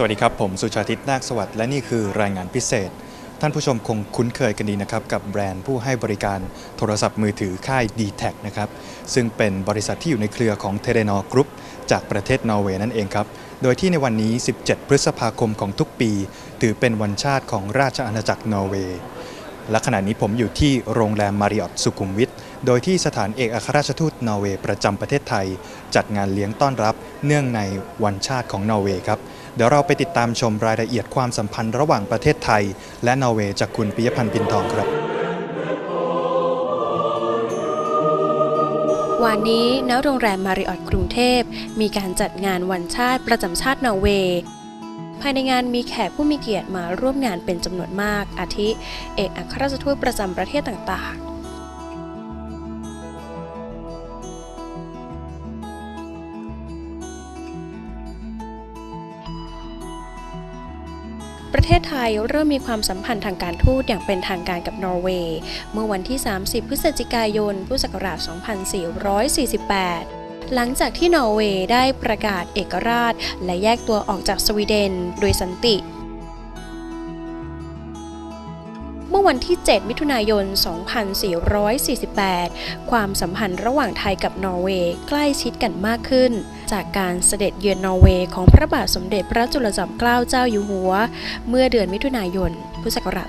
สวัสดีครับ ผมสุชาทิตนาคสวัสดิ์และนี่คือรายงานพิเศษ ท่านผู้ชมคงคุ้นเคยกันดีนะครับ กับแบรนด์ผู้ให้บริการโทรศัพท์มือถือค่าย d t แทนะครับ ซึ่งเป็นบริษัทที่อยู่ในเครือของเทเ n นอกรุ๊ปจากประเทศนอร์เวย์นั่นเองครับ โดยที่ในวันนี้ 17 พฤษภาคมของทุกปี ถือเป็นวันชาติของราชอาณาจักรนอร์เวย์และขณะนี้ผมอยู่ที่โรงแรมมาริออตสุขุมวิทโดยที่สถานเอกอัครราชทูตนอร์เวย์ประจำประเทศไทย จัดงานเลี้ยงต้อนรับเนื่องในวันชาติของนอร์เวย์ครับ เดี๋ยวเราไปติดตามชมรายละเอียดความสัมพันธ์ระหว่างประเทศไทย และนอร์เวย์จากคุณปิยพันธ์ปินทองครับ วันนี้ณโรงแรมมาริออตกรุงเทพ มีการจัดงานวันชาติประจำชาตินอร์เวย์ภายในงานมีแขกผู้มีเกียรติมาร่วมงานเป็นจำนวนมาก อาทิ เอกอัครราชทูตประจำประเทศต่างๆ ประเทศไทยเริ่มมีความสัมพันธ์ทางการทูตอย่างเป็นทางการกับนอร์เวย์ เมื่อวันที่ 30 พฤศจิกายน พุทธศักราช 2448หลังจากที่นอร์เวย์ได้ประกาศเอกราช และแยกตัวออกจากสวีเดน โดยสันติ วันที่ 7 มิถุนายน 2448 ความสัมพันธ์ระหว่างไทยกับนอร์เวย์ใกล้ชิดกันมากขึ้น จากการเสด็จเยือนนอร์เวย์ของพระบาทสมเด็จพระจุลจอมเกล้าเจ้าอยู่หัว เมื่อเดือนมิถุนายน พุทธศักราช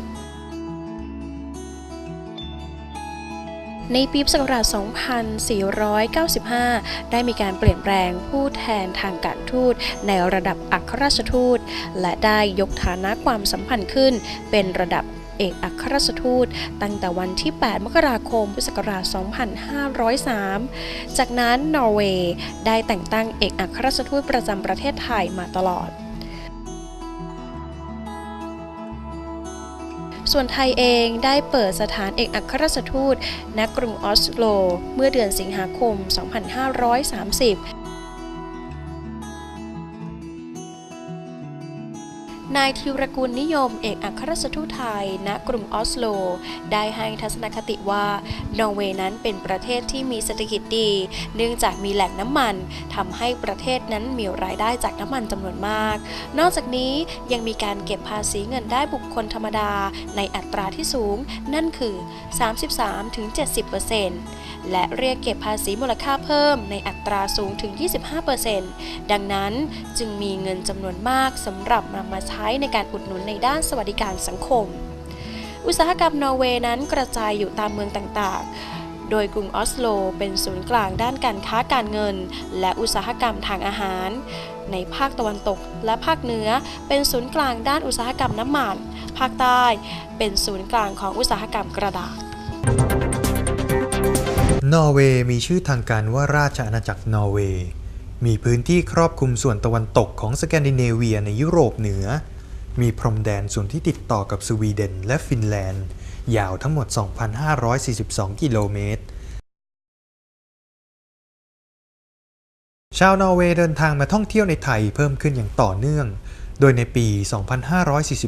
2450 ในปีพุทธศักราช 2495 ได้มีการเปลี่ยนแปลงผู้แทนทางการทูตในระดับอัครราชทูต และได้ยกฐานะความสัมพันธ์ขึ้นเป็นระดับเอกอัครราชทูต ตั้งแต่วันที่ 8 มกราคม พุทธศักราช 2503 จากนั้นนอร์เวย์ได้แต่งตั้งเอกอัครราชทูตประจำประเทศไทยมาตลอด ส่วนไทยเองได้เปิดสถานเอกอัครราชทูตณกรุงออสโล เมื่อเดือนสิงหาคม 2530 นายธิรกุลนิยมเอกอัครราชทูตไทย ณ กรุงออสโล ได้ให้ทัศนคติว่า นอร์เวย์นั้นเป็นประเทศที่มีเศรษฐกิจดี เนื่องจากมีแหล่งน้ำมันทำให้ประเทศนั้นมีรายได้จากน้ำมันจำนวนมาก นอกจากนี้ยังมีการเก็บภาษีเงินได้บุคคลธรรมดาในอัตราที่สูง นั่นคือ 33-70%และเรียกเก็บภาษีมูลค่าเพิ่มในอัตราสูงถึง 25%ดังนั้นจึงมีเงินจำนวนมากสำหรับนำมาใช้ช้ในการอุดหนุนในด้านสวัสดิการสังคม อุตสาหกรรมนอร์เวย์นั้นกระจายอยู่ตามเมืองต่างๆ โดยกรุงออสโลเป็นศูนย์กลางด้านการค้าการเงิน และอุตสาหกรรมทางอาหาร ในภาคตะวันตกและภาคเหนือเป็นศูนย์กลางด้านอุตสาหกรรมน้ำมัน ภาคใต้เป็นศูนย์กลางของอุตสาหกรรมกระดาษนอร์เวย์มีชื่อทางการว่าราชอาณาจักรนอร์เวย์ มีพื้นที่ครอบคลุมส่วนตะวันตกของสแกนดิเนเวียในยุโรปเหนือ มีพรมแดนส่วนที่ติดต่อกับสวีเดนและฟินแลนด์ ยาวทั้งหมด 2,542 กิโลเมตร ชาวนอร์เวย์เดินทางมาท่องเที่ยวในไทยเพิ่มขึ้นอย่างต่อเนื่อง โดยในปี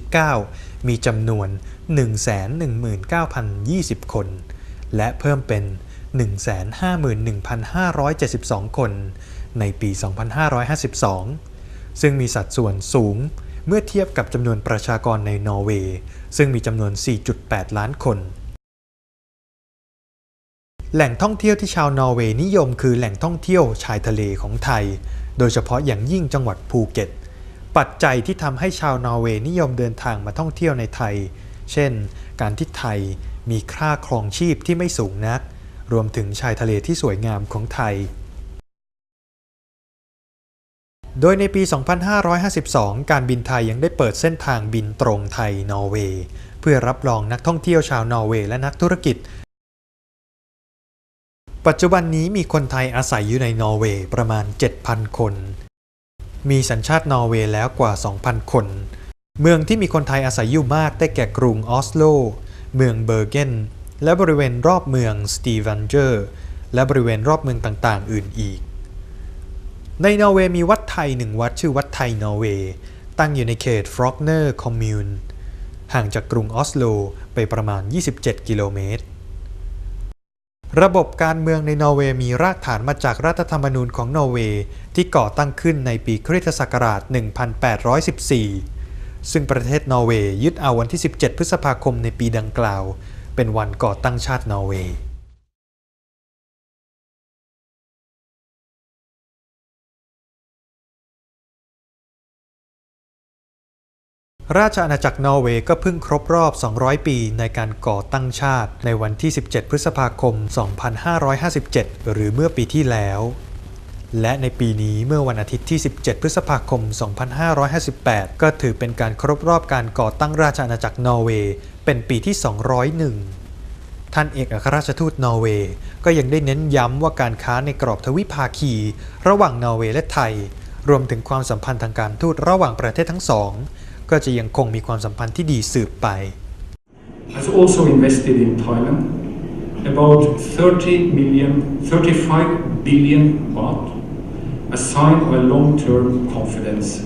2549 มีจำนวน 119,020 คน และเพิ่มเป็น 151,572 คนในปี 2552 ซึ่งมีสัดส่วนสูงเมื่อเทียบกับจำนวนประชากรในนอร์เวย์ซึ่งมีจำนวน 4.8 ล้านคน แหล่งท่องเที่ยวที่ชาวนอร์เวย์นิยมคือแหล่งท่องเที่ยวชายทะเลของไทย โดยเฉพาะอย่างยิ่งจังหวัดภูเก็ต ปัจจัยที่ทำให้ชาวนอร์เวย์นิยมเดินทางมาท่องเที่ยวในไทย เช่น การที่ไทยมีค่าครองชีพที่ไม่สูงนัก รวมถึงชายทะเลที่สวยงามของไทย โดยในปี 2552 การบินไทยยังได้เปิดเส้นทางบินตรงไทยนอร์เวย์เพื่อรับรองนักท่องเที่ยวชาวนอร์เวย์และนักธุรกิจ ปัจจุบันนี้มีคนไทยอาศัยอยู่ในนอร์เวย์ประมาณ 7,000 คน มีสัญชาตินอร์เวย์แล้วกว่า 2,000 คน เมืองที่มีคนไทยอาศัยอยู่มากได้แก่กรุงออสโล เมืองเบอร์เกน และบริเวณรอบเมืองสตีวันเจอร์และบริเวณรอบเมืองต่างๆ อื่นอีก ในนอร์เวย์มีวัดไทยหนึ่งวัดชื่อวัดไทยนอร์เวย์ตั้งอยู่ในเขตฟรอกเนอร์คอมมูนห่างจากกรุงออสโลไปประมาณ 27 กิโลเมตร ระบบการเมืองในนอร์เวย์มีรากฐานมาจากรัฐธรรมนูญของนอร์เวย์ที่ก่อตั้งขึ้นในปีคริสตศักราช 1814 ซึ่งประเทศนอร์เวย์ยึดเอาวันที่ 17 พฤษภาคมในปีดังกล่าว เป็นวันก่อตั้งชาตินอร์เวย์ราชอาณาจักรนอร์เวย์ก็เพิ่งครบรอบ 200 ปีในการก่อตั้งชาติในวันที่ 17 พฤษภาคม 2557 หรือเมื่อปีที่แล้ว และในปีนี้เมื่อวันอาทิตย์ที่ 17 พฤษภาคม 2558 ก็ถือเป็นการครบรอบการก่อตั้งราชอาณาจักรนอร์เวย์ เป็นปีที่ 201 ท่านเอกอัครราชทูตนอร์เวย์ก็ยังได้เน้นย้ำว่าการค้าในกรอบทวิภาคี ระหว่างนอร์เวย์และไทย รวมถึงความสัมพันธ์ทางการทูตระหว่างประเทศทั้งสอง ก็จะยังคงมีความสัมพันธ์ที่ดีสืบไป has also invested in Thailand about 30 million, 35 billion baht, a sign of a long-term confidence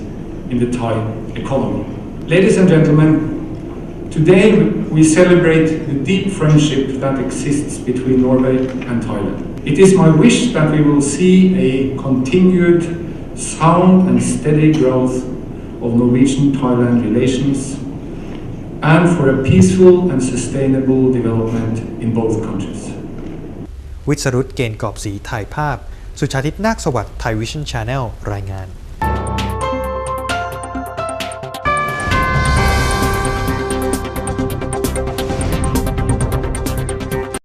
in the Thai economy. Ladies and gentlemen, today we celebrate the deep friendship that exists between Norway and Thailand. It is my wish that we will see a continued sound and steady growth of Norwegian-Thailand relations and for a peaceful and sustainable development in both countries. วิสรุตเกณฑ์กอบสีถ่ายภาพ สุชาทิตนาคสวัสดิ์ไทยวิชั่นชาแนลรายงาน